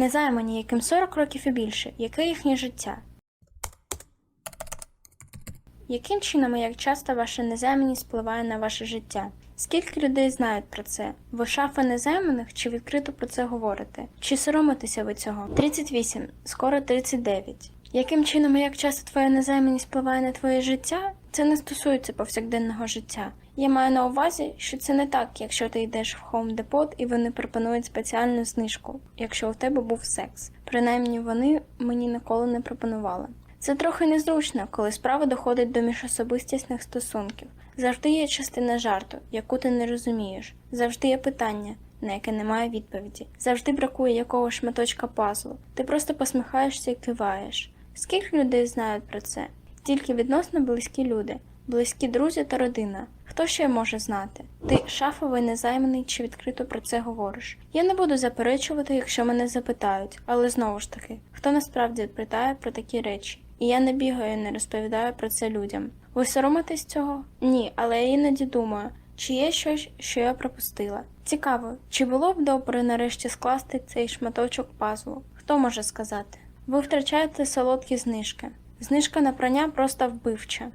Незаймані, яким 40 років і більше, яке їхнє життя? Яким чином і як часто ваша незайманість впливає на ваше життя? Скільки людей знають про це? Ви шафа незайманих чи відкрито про це говорите? Чи соромитеся ви цього? 38, скоро 39. Яким чином і як часто твоя незайманість впливає на твоє життя? Це не стосується повсякденного життя. Я маю на увазі, що це не так, якщо ти йдеш в Home Depot і вони пропонують спеціальну знижку, якщо у тебе був секс. Принаймні вони мені ніколи не пропонували. Це трохи незручно, коли справа доходить до міжособистісних стосунків. Завжди є частина жарту, яку ти не розумієш. Завжди є питання, на яке немає відповіді. Завжди бракує якогось шматочка пазлу. Ти просто посміхаєшся і киваєш. Скільки людей знають про це? Тільки відносно близькі люди, близькі друзі та родина. Хто ще може знати? Ти шафовий, незайманий чи відкрито про це говориш? Я не буду заперечувати, якщо мене запитають, але знову ж таки, хто насправді питає про такі речі? І я не бігаю і не розповідаю про це людям. Ви соромитесь цього? Ні, але я іноді думаю, чи є щось, що я пропустила. Цікаво, чи було б добре нарешті скласти цей шматочок пазлу? Хто може сказати? Ви втрачаєте солодкі знижки. Знижка на прання просто вбивча.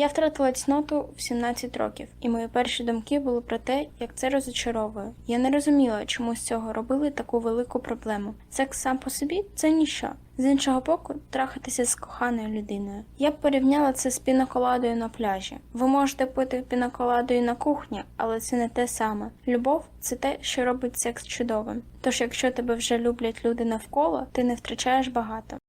Я втратила цноту в 17 років, і мої перші думки були про те, як це розочаровує. Я не розуміла, чому з цього робили таку велику проблему. Секс сам по собі це ніщо. З іншого боку, трахатися з коханою людиною. Я б порівняла це з пінаколадою на пляжі. Ви можете пити пінаколадою на кухні, але це не те саме. Любов це те, що робить секс чудовим. Тож, якщо тебе вже люблять люди навколо, ти не втрачаєш багато.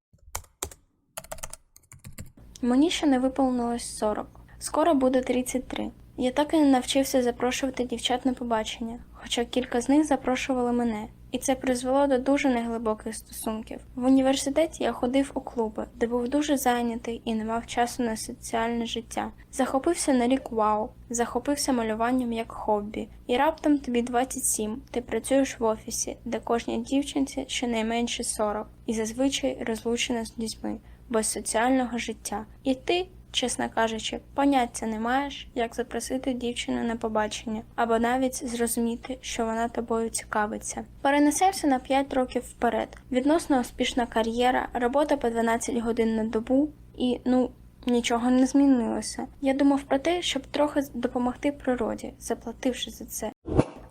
Мені ще не виповнилось 40. Скоро буде 33. Я так і не навчився запрошувати дівчат на побачення, хоча кілька з них запрошували мене, і це призвело до дуже неглибоких стосунків. В університеті я ходив у клуби, де був дуже зайнятий і не мав часу на соціальне життя. Захопився на рік вау, захопився малюванням як хобі, і раптом тобі 27, ти працюєш в офісі, де кожній дівчинці щонайменше 40, і зазвичай розлучена з дітьми без соціального життя. І ти, чесно кажучи, поняття не маєш, як запросити дівчину на побачення, або навіть зрозуміти, що вона тобою цікавиться. Перенесемося на 5 років вперед. Відносно успішна кар'єра, робота по 12 годин на добу і, ну. Нічого не змінилося. Я думав про те, щоб трохи допомогти природі, заплативши за це.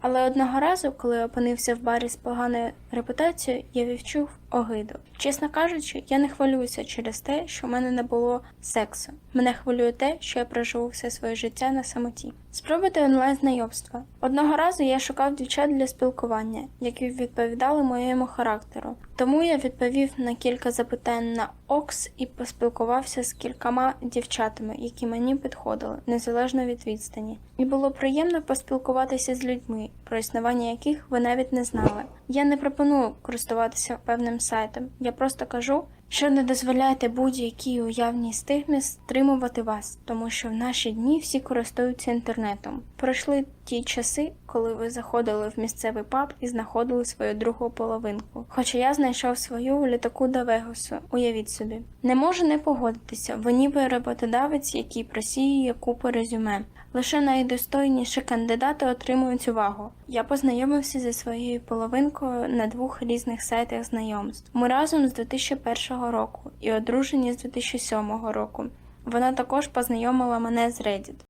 Але одного разу, коли я опинився в барі з поганою репутацією, я відчув огиду. Чесно кажучи, я не хвилююся через те, що в мене не було сексу. Мене хвилює те, що я проживу все своє життя на самоті. Спробуйте онлайн знайомства. Одного разу я шукав дівчат для спілкування, які відповідали моєму характеру. Тому я відповів на кілька запитань на Окс і поспілкувався з кількома дівчатами, які мені підходили, незалежно від відстані. І було приємно поспілкуватися з людьми, про існування яких ви навіть не знали. Я не пропоную користуватися певним сайтом. Я просто кажу, що не дозволяйте будь-якій уявній стигмі стримувати вас, тому що в наші дні всі користуються інтернетом. Пройшли ті часи, коли ви заходили в місцевий паб і знаходили свою другу половинку. Хоча я знайшов свою у літаку до Вегасу, уявіть собі. Не можу не погодитися, ви ніби роботодавець, який просіює купу резюме. Лише найдостойніші кандидати отримують увагу. Я познайомився зі своєю половинкою на двох різних сайтах знайомств. Ми разом з 2001 року і одружені з 2007 року. Вона також познайомила мене з Reddit.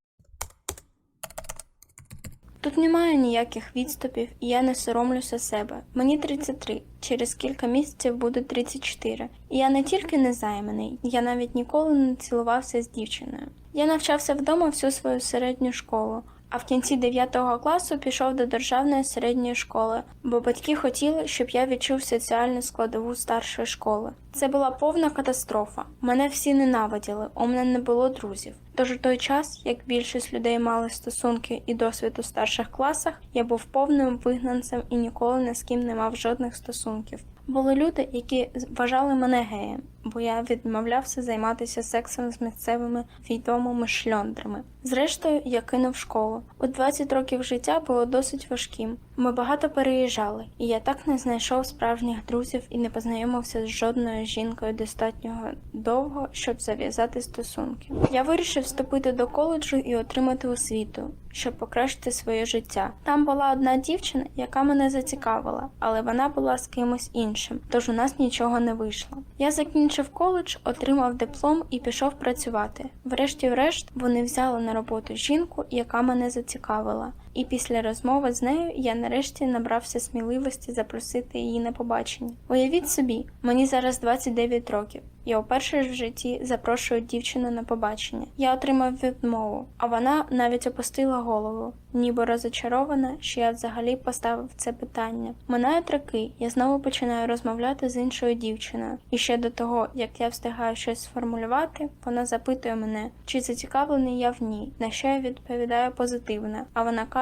Тут немає ніяких відступів, і я не соромлюся себе. Мені 33, через кілька місяців буде 34. І я не тільки не займаний, я навіть ніколи не цілувався з дівчиною. Я навчався вдома всю свою середню школу, а в кінці 9 класу пішов до державної середньої школи, бо батьки хотіли, щоб я відчув соціальну складову старшої школи. Це була повна катастрофа. Мене всі ненавиділи, у мене не було друзів. Тож у той час, як більшість людей мали стосунки і досвід у старших класах, я був повним вигнанцем і ніколи ні з ким не мав жодних стосунків. Були люди, які вважали мене геєм. бо я відмовлявся займатися сексом з місцевими відомими шльондрами. Зрештою, я кинув школу. У 20 років життя було досить важким. Ми багато переїжджали, і я так не знайшов справжніх друзів і не познайомився з жодною жінкою достатньо довго, щоб зав'язати стосунки. Я вирішив вступити до коледжу і отримати освіту, щоб покращити своє життя. Там була одна дівчина, яка мене зацікавила, але вона була з кимось іншим, тож у нас нічого не вийшло. Я закінчив коледж, отримав диплом і пішов працювати. Врешті-решт вони взяли на роботу жінку, яка мене зацікавила. І після розмови з нею я нарешті набрався сміливості запросити її на побачення. Уявіть собі, мені зараз 29 років. Я вперше в житті запрошую дівчину на побачення. Я отримав відмову, а вона навіть опустила голову, ніби розочарована, що я взагалі поставив це питання. Минають роки, я знову починаю розмовляти з іншою дівчиною, і ще до того, як я встигаю щось сформулювати, вона запитує мене, чи зацікавлений я в ній, на що я відповідаю позитивно, а вона каже,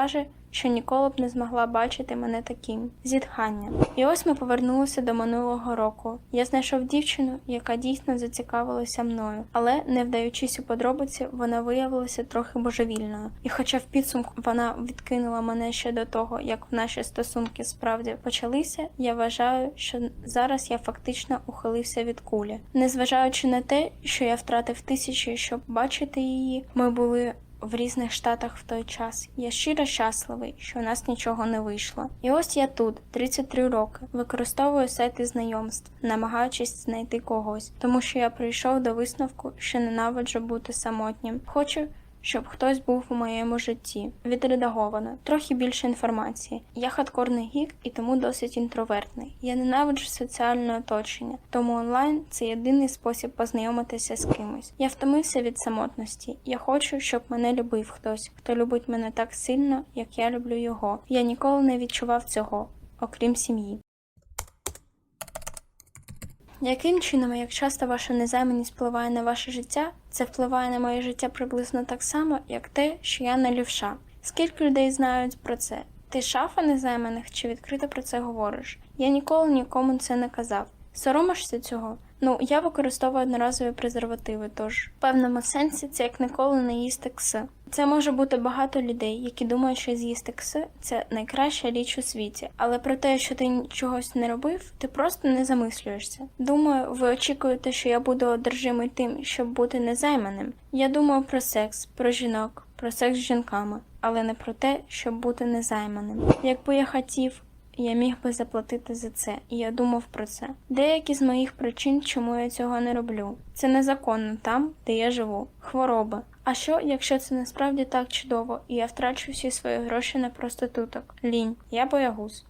що ніколи б не змогла бачити мене таким зітхання. І ось ми повернулися до минулого року. Я знайшов дівчину, яка дійсно зацікавилася мною, але, не вдаючись у подробиці, вона виявилася трохи божевільною. І хоча в підсумку вона відкинула мене ще до того, як наші стосунки справді почалися, я вважаю, що зараз я фактично ухилився від кулі. Незважаючи на те, що я втратив тисячі, щоб бачити її, ми були в різних штатах в той час. Я щиро щасливий, що у нас нічого не вийшло. І ось я тут, 33 роки, використовую сайти знайомств, намагаючись знайти когось, тому що я прийшов до висновку, що ненавиджу бути самотнім. Хочу щоб хтось був у моєму житті. Відредаговано, трохи більше інформації. Я хардкорний гік і тому досить інтровертний. Я ненавиджу соціальне оточення, тому онлайн це єдиний спосіб познайомитися з кимось. Я втомився від самотності. Я хочу, щоб мене любив хтось, хто любить мене так сильно, як я люблю його. Я ніколи не відчував цього, окрім сім'ї. Яким чином, як часто ваша незайманість впливає на ваше життя, це впливає на моє життя приблизно так само, як те, що я не лівша. Скільки людей знають про це? Ти шафа незайманих чи відкрито про це говориш? Я ніколи нікому це не казав. Соромишся цього? Ну, я використовую одноразові презервативи, тож в певному сенсі це як ніколи не їсти кси. Це може бути багато людей, які думають, що з'їсти кси це найкраща річ у світі, але про те, що ти чогось не робив, ти просто не замислюєшся. Думаю, ви очікуєте, що я буду одержимий тим, щоб бути незайманим. Я думаю про секс, про жінок, про секс з жінками, але не про те, щоб бути незайманим. Якби я хотів. Я міг би заплатити за це, і я думав про це. Деякі з моїх причин, чому я цього не роблю. Це незаконно там, де я живу, хвороби. А що, якщо це насправді так чудово, і я втрачу всі свої гроші на проституток? Лінь, я боягуз.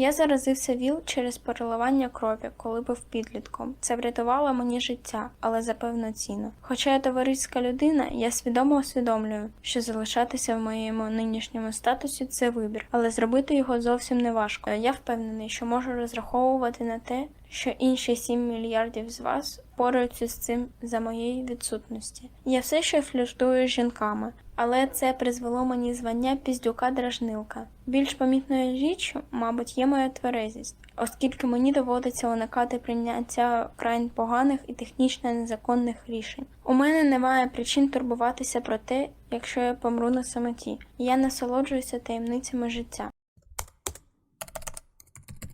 Я заразився ВІЛ через переливання крові, коли був підлітком. Це врятувало мені життя, але за певну ціну. Хоча я товариська людина, я свідомо усвідомлюю, що залишатися в моєму нинішньому статусі це вибір, але зробити його зовсім не важко. Я впевнений, що можу розраховувати на те, що інші 7 мільярдів з вас пораються з цим за моєї відсутності. Я все ще фліртую з жінками, але це призвело мені звання піздюка дражнилка. Більш помітною річчю, мабуть, є моя тверезість, оскільки мені доводиться уникати прийняття край поганих і технічно незаконних рішень. У мене немає причин турбуватися про те, якщо я помру на самоті. Я насолоджуюся таємницями життя.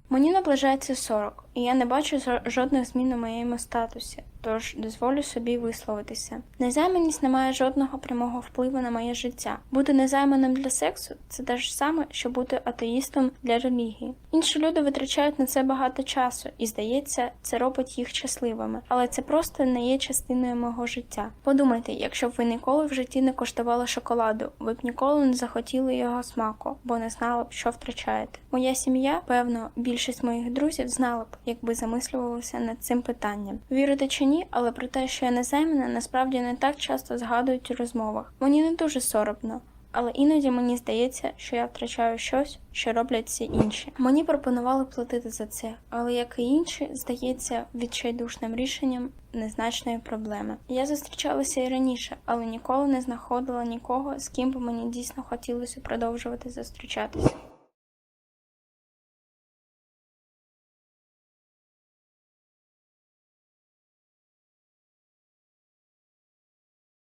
Мені наближається 40, і я не бачу жодних змін у моєму статусі тож дозволю собі висловитися. Незайманість не має жодного прямого впливу на моє життя. Бути незайманим для сексу це те ж саме, що бути атеїстом для релігії. Інші люди витрачають на це багато часу, і здається, це робить їх щасливими, але це просто не є частиною мого життя. Подумайте, якщо б ви ніколи в житті не коштували шоколаду, ви б ніколи не захотіли його смаку, бо не знали б, що втрачаєте. Моя сім'я, певно, більшість моїх друзів знала б, якби замислювалися над цим питанням. Вірите чи ні? Ні, але про те, що я не займана, насправді не так часто згадують у розмовах. Мені не дуже соромно, але іноді мені здається, що я втрачаю щось, що роблять всі інші. Мені пропонували платити за це, але як і інші, здається, відчайдушним рішенням незначної проблеми. Я зустрічалася і раніше, але ніколи не знаходила нікого, з ким би мені дійсно хотілося продовжувати зустрічатися.